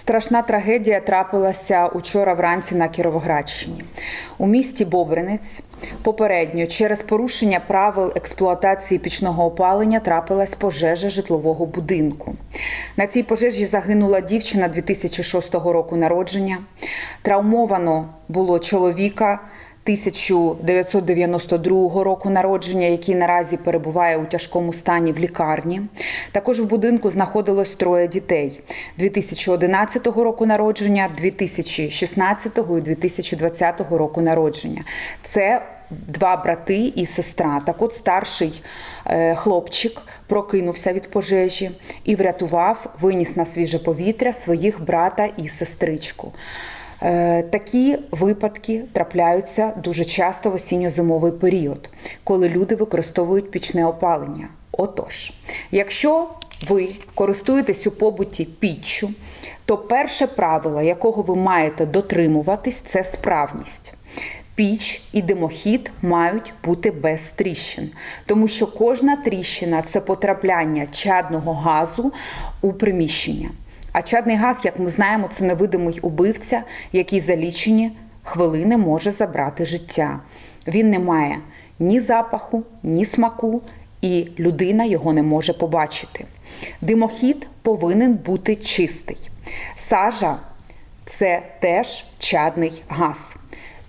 Страшна трагедія трапилася учора вранці на Кіровоградщині. У місті Бобринець попередньо через порушення правил експлуатації пічного опалення трапилась пожежа житлового будинку. На цій пожежі загинула дівчина 2006 року народження. Травмовано було чоловіка. 1992 року народження, який наразі перебуває у тяжкому стані в лікарні. Також в будинку знаходилось троє дітей 2011 року народження, 2016 і 2020 року народження. Це Два брати і сестра. Так от старший е, хлопчик прокинувся від пожежі і врятував, виніс на свіже повітря своїх брата і сестричку. Е, Такі випадки трапляються дуже часто в осінньо-зимовий період, коли люди використовують пічне опалення. Отож, якщо ви користуєтесь у побуті піччю, то перше правило, якого ви маєте дотримуватись, це справність. Піч і димохід мають бути без тріщин, тому що кожна тріщина це потрапляння чадного газу у приміщення. А чадний газ, як ми знаємо, це невидимий убивця, який за лічені хвилини може забрати життя. Він не має ні запаху, ні смаку, і людина його не може побачити. Димохід повинен бути чистий. Сажа це теж чадний газ.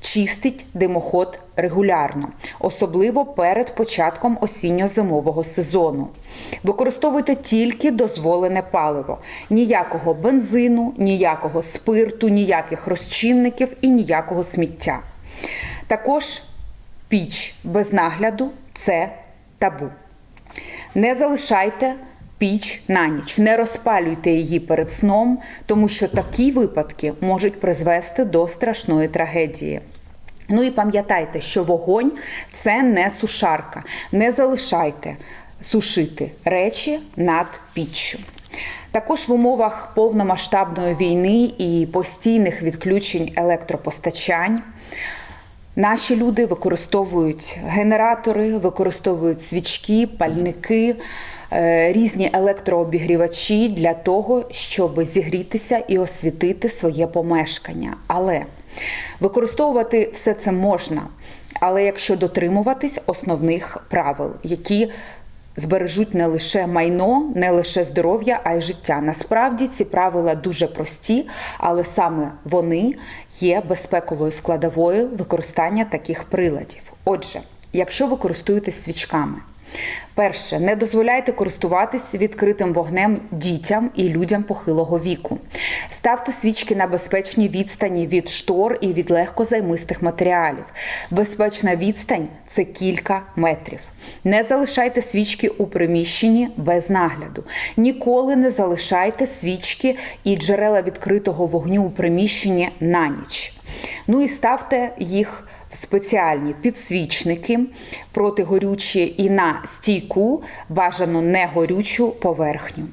Чистить димоход регулярно, особливо перед початком осінньо-зимового сезону. Використовуйте тільки дозволене паливо: ніякого бензину, ніякого спирту, ніяких розчинників і ніякого сміття. Також піч без нагляду це табу. Не залишайте піч на ніч, не розпалюйте її перед сном, тому що такі випадки можуть призвести до страшної трагедії. Ну і пам'ятайте, що вогонь це не сушарка. Не залишайте сушити речі над піччю. Також в умовах повномасштабної війни і постійних відключень електропостачань. Наші люди використовують генератори, використовують свічки, пальники, е, різні електрообігрівачі для того, щоб зігрітися і освітити своє помешкання. Але використовувати все це можна, але якщо дотримуватись основних правил, які збережуть не лише майно, не лише здоров'я, а й життя. Насправді ці правила дуже прості, але саме вони є безпековою складовою використання таких приладів. Отже, якщо ви користуєтесь свічками, Перше, не дозволяйте користуватись відкритим вогнем дітям і людям похилого віку. Ставте свічки на безпечній відстані від штор і від легкозаймистих матеріалів. Безпечна відстань це кілька метрів. Не залишайте свічки у приміщенні без нагляду. Ніколи не залишайте свічки і джерела відкритого вогню у приміщенні на ніч. Ну і ставте їх в спеціальні підсвічники протигорючі і на стійку бажано не горючу поверхню.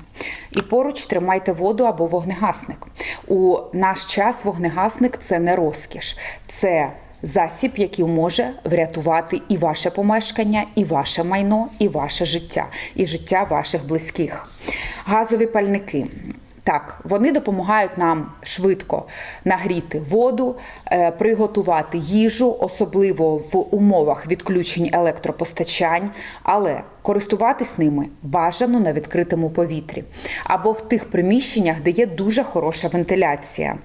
І поруч тримайте воду або вогнегасник. У наш час вогнегасник це не розкіш, це засіб, який може врятувати і ваше помешкання, і ваше майно, і ваше життя, і життя ваших близьких. Газові пальники. Так, вони допомагають нам швидко нагріти воду, е, приготувати їжу, особливо в умовах відключень електропостачань, але користуватись ними бажано на відкритому повітрі або в тих приміщеннях, де є дуже хороша вентиляція.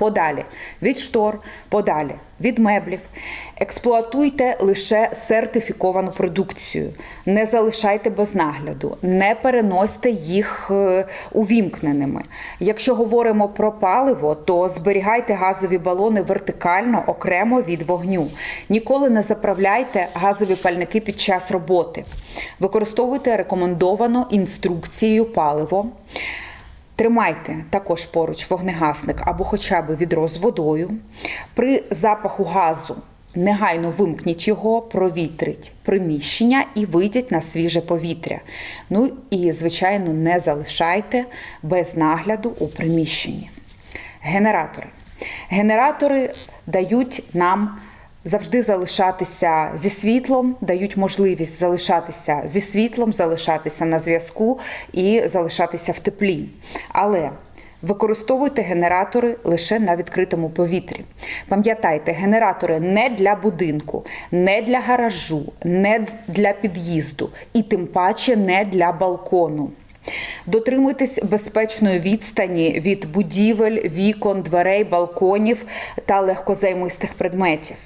Подалі від штор, подалі від меблів. Експлуатуйте лише сертифіковану продукцію, не залишайте без нагляду, не переносьте їх е, увімкненими. Якщо говоримо про паливо, то зберігайте газові балони вертикально окремо від вогню. Ніколи не заправляйте газові пальники під час роботи. Використовуйте рекомендовано інструкцією паливо. Тримайте також поруч вогнегасник або хоча б відро з водою. При запаху газу негайно вимкніть його, провітрить приміщення і вийдіть на свіже повітря. Ну і, звичайно, не залишайте без нагляду у приміщенні. Генератори. Генератори дають нам завжди залишатися зі світлом, дають можливість залишатися зі світлом, залишатися на зв'язку і залишатися в теплі. Але Використовуйте генератори лише на відкритому повітрі. Пам'ятайте, генератори не для будинку, не для гаражу, не для під'їзду і тим паче не для балкону. Дотримуйтесь безпечної відстані від будівель, вікон, дверей, балконів та легкозаймистих предметів.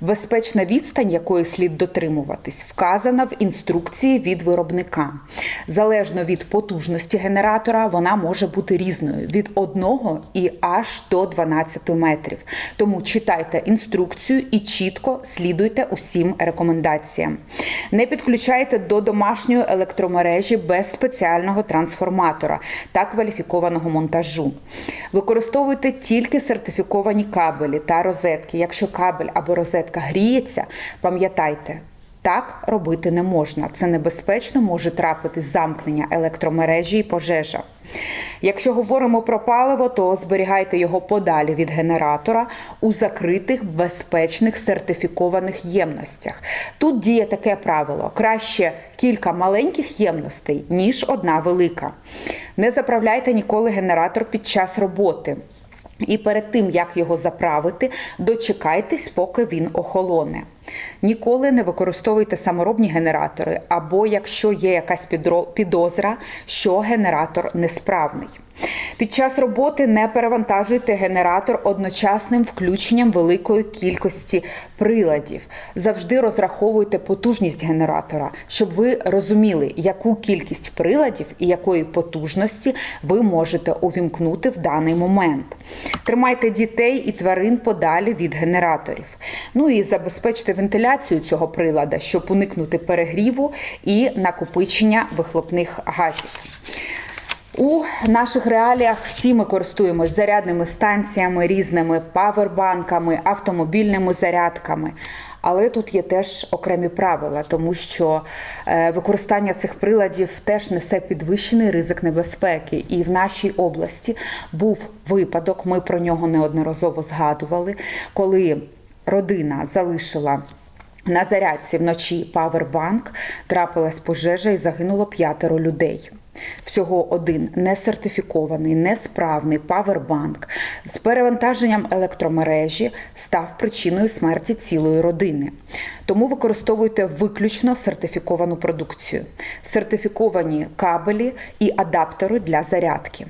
Безпечна відстань, якої слід дотримуватись, вказана в інструкції від виробника. Залежно від потужності генератора, вона може бути різною від 1 і аж до 12 метрів. Тому читайте інструкцію і чітко слідуйте усім рекомендаціям. Не підключайте до домашньої електромережі без спеціального трансформатора та кваліфікованого монтажу. Використовуйте тільки сертифіковані кабелі та розетки. Якщо кабель або розетка гріється, пам'ятайте. Так робити не можна. Це небезпечно може трапити замкнення електромережі і пожежа. Якщо говоримо про паливо, то зберігайте його подалі від генератора у закритих, безпечних сертифікованих ємностях. Тут діє таке правило: краще кілька маленьких ємностей, ніж одна велика. Не заправляйте ніколи генератор під час роботи. І перед тим, як його заправити, дочекайтесь, поки він охолоне. Ніколи не використовуйте саморобні генератори, або якщо є якась підозра, що генератор несправний. Під час роботи не перевантажуйте генератор одночасним включенням великої кількості приладів. Завжди розраховуйте потужність генератора, щоб ви розуміли, яку кількість приладів і якої потужності ви можете увімкнути в даний момент. Тримайте дітей і тварин подалі від генераторів. Ну і забезпечте вентиляцію цього прилада, щоб уникнути перегріву і накопичення вихлопних газів. У наших реаліях всі ми користуємось зарядними станціями, різними павербанками, автомобільними зарядками. Але тут є теж окремі правила, тому що е, використання цих приладів теж несе підвищений ризик небезпеки. І в нашій області був випадок, ми про нього неодноразово згадували, коли родина залишила. На зарядці вночі павербанк трапилась пожежа і загинуло п'ятеро людей. Всього один несертифікований, несправний павербанк з перевантаженням електромережі став причиною смерті цілої родини. Тому використовуйте виключно сертифіковану продукцію, сертифіковані кабелі і адаптери для зарядки.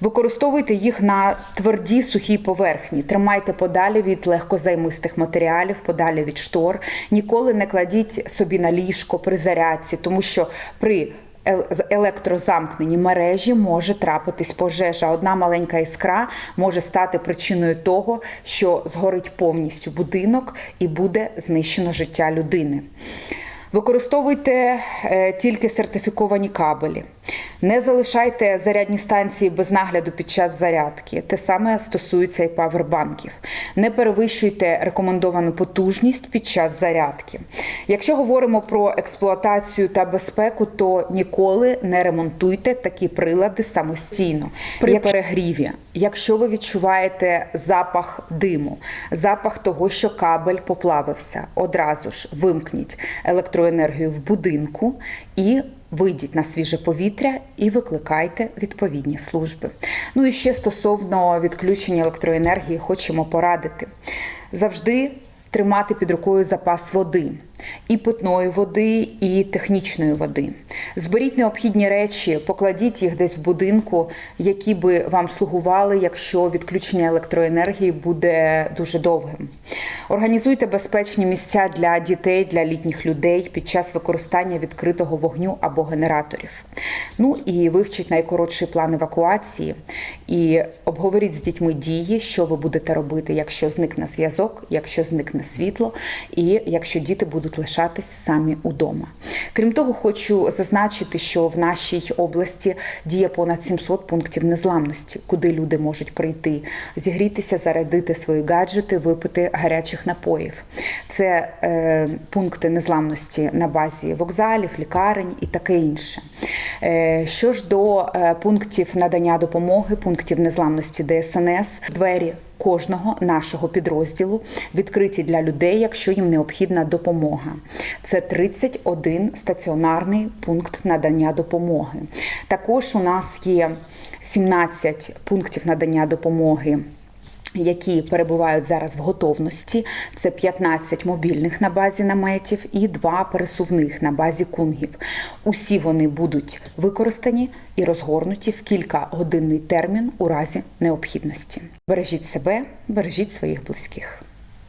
Використовуйте їх на твердій сухій поверхні, тримайте подалі від легкозаймистих матеріалів, подалі від штор. Ніколи не кладіть собі на ліжко при зарядці, тому що при електрозамкнені мережі може трапитись пожежа. Одна маленька іскра може стати причиною того, що згорить повністю будинок і буде знищено життя людини. Використовуйте е, тільки сертифіковані кабелі. Не залишайте зарядні станції без нагляду під час зарядки. Те саме стосується і павербанків. Не перевищуйте рекомендовану потужність під час зарядки. Якщо говоримо про експлуатацію та безпеку, то ніколи не ремонтуйте такі прилади самостійно при перегріві. Якщо ви відчуваєте запах диму, запах того, що кабель поплавився, одразу ж вимкніть електроенергію в будинку і Вийдіть на свіже повітря і викликайте відповідні служби. Ну і ще стосовно відключення електроенергії, хочемо порадити завжди тримати під рукою запас води і питної води, і технічної води. Зберіть необхідні речі, покладіть їх десь в будинку, які би вам слугували, якщо відключення електроенергії буде дуже довгим. Організуйте безпечні місця для дітей, для літніх людей під час використання відкритого вогню або генераторів. Ну і вивчіть найкоротший план евакуації і обговоріть з дітьми дії, що ви будете робити, якщо зникне зв'язок, якщо зникне світло, і якщо діти будуть лишатись самі удома. Крім того, хочу зазначити, що в нашій області діє понад 700 пунктів незламності, куди люди можуть прийти, зігрітися, зарядити свої гаджети, випити гарячих напоїв. Це е, пункти незламності на базі вокзалів, лікарень і таке інше. Е, що ж до е, пунктів надання допомоги, пунктів незламності ДСНС, двері кожного нашого підрозділу відкриті для людей, якщо їм необхідна допомога. Це 31 стаціонарний пункт надання допомоги. Також у нас є 17 пунктів надання допомоги які перебувають зараз в готовності. Це 15 мобільних на базі наметів і 2 пересувних на базі кунгів. Усі вони будуть використані і розгорнуті в кількагодинний термін у разі необхідності. Бережіть себе, бережіть своїх близьких.